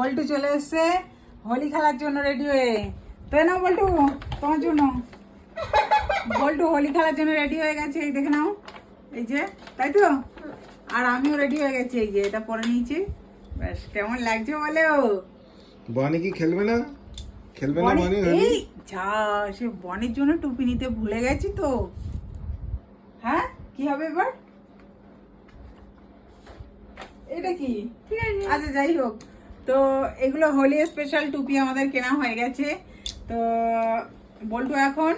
বল্টু চলে এসছে। হোলি খেলার জন্য রেডি হয়ে। তাই না বল্টু তোমার জন্য। বল্টু হোলি খেলার জন্য রেডি হয়ে গেছে এই দেখে নাও। এই যে তাই তো? আর আমিও রেডি হয়ে গেছি এই যে এটা পরে নিয়েছি। ব্যাস কেমন লাগছে বলে? ও বনি কি খেলবে না? খেলবে না বনি এই যা সে বনের জন্য টুপি নিতে ভুলে গেছি তো। হ্যাঁ? কি হবে এবার? এটা কি? আচ্ছা যাই হোক। তো এগুলো হোলি স্পেশাল টুপি আমাদের কেনা হয়ে গেছে। তো বল্টু এখন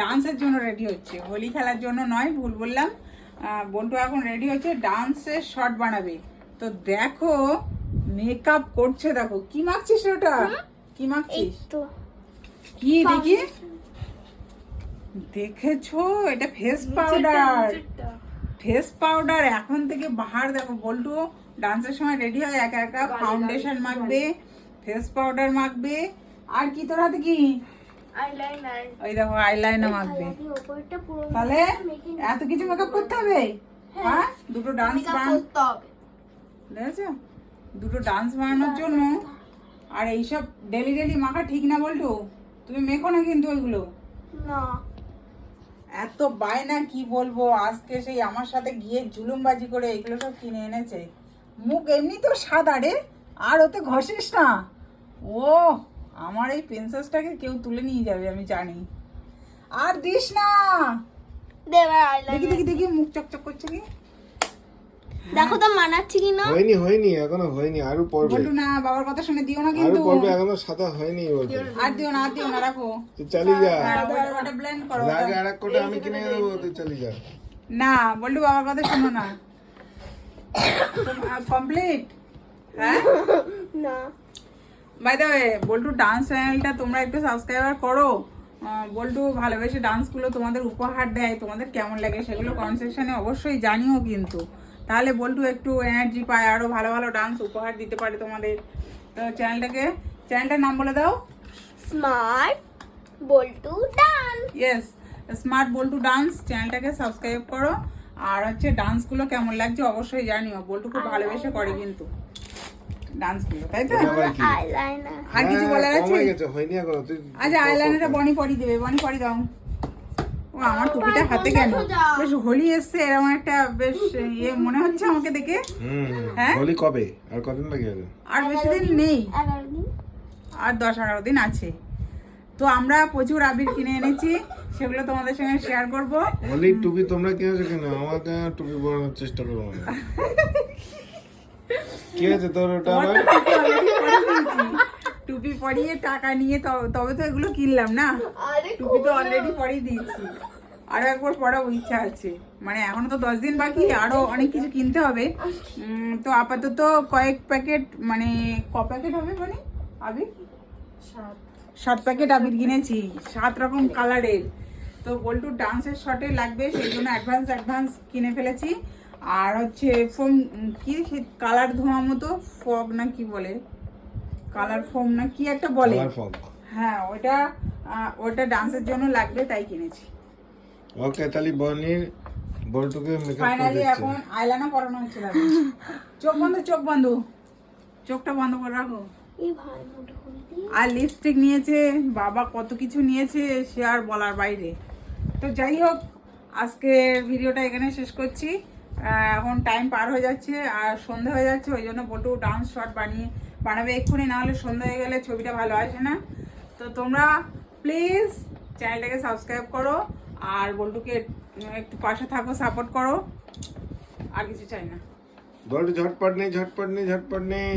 ডান্সের জন্য রেডি হচ্ছে। হোলি খেলার জন্য নয় ভুল বললাম। বল্টু এখন রেডি হচ্ছে ডান্সের শর্ট বানাবে। তো দেখো মেকআপ করছে দেখো। কি মাখছিস ওটা? কি মাখছিস? তো। কি দেখি? দেখেছ? এটা ফেস পাউডার ফেস পাউডার এখন থেকে বাহার দেখো বল্টু। ডান্সের সময় রেডি হয় একা একা ফাউন্ডেশন মাখবে ফেস পাউডার মাখবে। আর কি তোর হাতে কি? ওই দেখো আইলাইনার মাখবে। তাহলে এত কিছু মেকআপ করতে হবে? হ্যাঁ। দুটো ডান্স দেখেছ? দুটো ডান্স বানানোর জন্য। আর এইসব ডেলি ডেলি মাখা ঠিক না বল্টু? তুমি মেখো না কিন্তু ওইগুলো? না। এত বায়না কি বলব? আজকে সেই আমার সাথে গিয়ে জুলুমবাজি করে এগুলো সব কিনে এনেছে। মুখ এমনি তো সাদা রে আর ওতে ঘষিস না। ও আমার এই পেন্সিলসটাকে কেউ তুলে নিয়ে যাবে আমি জানি। আর দিস না। দেখি দেখি দেখি মুখ চকচক করছে কি? দেখো তো মানাচ্ছে কি না? হয়নি হয়নি এখনও হয়নি আরও পড়বে। বলটু না বাবার কথা শুনে দিও না আরও কিন্তু। পড়বে এখনও সাদা হয়নি বলবে আর দিও না আর দিও না রাখো। তুই চালিয়ে যা। হ্যাঁ, ওটা- ওটা ব্লেন্ড করো আগে আর এক কোটা আমি কিনে দেবো তুই চালিয়ে যা। না বলটু বাবার কথা শোনো না। কমপ্লিট হ্যাঁ না। By the way Boltu dance চ্যানেলটা তোমরা একটু সাবস্ক্রাইবার করো। বল্টু ভালোবেসে ডান্সগুলো তোমাদের উপহার দেয় তোমাদের কেমন লাগে সেগুলো কমেন্ট সেকশনে অবশ্যই জানিও কিন্তু। তাহলে বল্টু একটু এনার্জি পায় আরও ভালো ভালো ডান্স উপহার দিতে পারে তোমাদের। তো চ্যানেলটাকে চ্যানেলটার নাম বলে দাও। Smart Boltu dance yes smart Boltu dance চ্যানেলটাকে সাবস্ক্রাইব করো। আর হচ্ছে ডান্সগুলো কেমন লাগছে অবশ্যই জানিও। বল্টু খুব ভালোবেসে করে কিন্তু। ডান্সগুলো তাই তো? আর কিছু হ্যাঁ, বলার আছে? আচ্ছা আইলাইনারটা বনি পরি দেবে বনি পরি দাও। ও আমার টুপিটা হাতে কেন? বেশ হোলি এসছে এরকম একটা বেশ ইয়ে মনে হচ্ছে আমাকে দেখে। হ্যাঁ? হোলি কবে? আর কদিন বাকি আছে আর বেশি দিন নেই। আর দশ এগারো দিন আছে। তো আমরা প্রচুর আবির কিনে এনেছি। সেগুলো তোমাদের সঙ্গে শেয়ার করব। হোলির টুপি তোমরা কিনেছো কেন? আমাকে টুপি বানানোর চেষ্টা করো না। কি আছে তোর ওটা আবার? টুপি পরিয়ে টাকা নিয়ে ত- তবে তো এগুলো কিনলাম না? আরে টুপি তো অলরেডি পরিয়ে দিয়েছি। আরও একবার পরাবো ইচ্ছা আছে। মানে এখনও তো দশ দিন বাকি আরও অনেক কিছু কিনতে হবে। তো আপাতত কয়েক প্যাকেট মানে ক প্যাকেট হবে মানে আবির? সাত। প্যাকেট আবির কিনেছি। সাত রকম কালারের তো বল্টু ডান্সের শটে লাগবে সেই জন্য অ্যাডভান্স অ্যাডভান্স কিনে ফেলেছি। আর হচ্ছে ফোম কি কালার ধোয়া মতো ফগ না কি বলে? কালার ফোম না কি একটা বলে? হ্যাঁ ওটা ওটা ডান্সের জন্য লাগবে তাই কিনেছি। ওকে তাহলে বনির বল্টুকে মেকআপ ফাইনালি এখন আইলানা করানো হচ্ছে দাদা। চোখ বন্ধ চোখ বন্ধ। চোখটা বন্ধ করে রাখো। আর লিপস্টিক নিয়েছে বাবা কত কিছু নিয়েছে সে আর বলার বাইরে। তো যাই হোক আজকের ভিডিওটা এখানে শেষ করছি। এখন টাইম পার হয়ে যাচ্ছে আর সন্ধে হয়ে যাচ্ছে, ওই জন্য বটু ডান্স শট বানিয়ে বানাবে এক্ষুনি, না হলে সন্ধে হয়ে গেলে ছবিটা ভালো আসে না। তো তোমরা প্লিজ চ্যানেলটাকে সাবস্ক্রাইব করো আর বল্টুকে একটু পাশে থাকো সাপোর্ট করো। আর কিছু চাই না। বল্টু, ঝটপট নেই ঝটপট নেই ঝটপট নেই